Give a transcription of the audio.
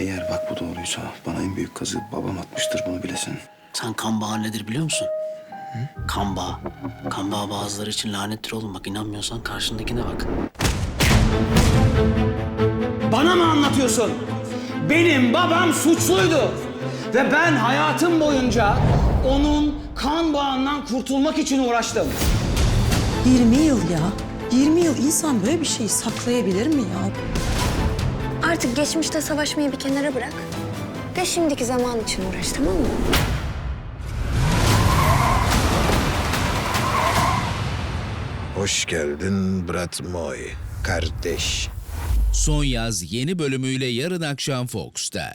Eğer bak bu doğruysa bana en büyük kazığı babam atmıştır bunu bilesin. Sen kan bağı nedir biliyor musun? Kan bağı. Kan bağı bazıları için lanettir oğlum. Bak inanmıyorsan karşındakine bak. Bana mı anlatıyorsun? Benim babam suçluydu. Ve ben hayatım boyunca onun kan bağından kurtulmak için uğraştım. 20 yıl ya. 20 yıl insan böyle bir şeyi saklayabilir mi ya? Artık geçmişte savaşmayı bir kenara bırak. Ve şimdiki zaman için uğraş tamam mı? Hoş geldin Brat Moy, kardeş. Son yaz yeni bölümüyle yarın akşam Fox'ta.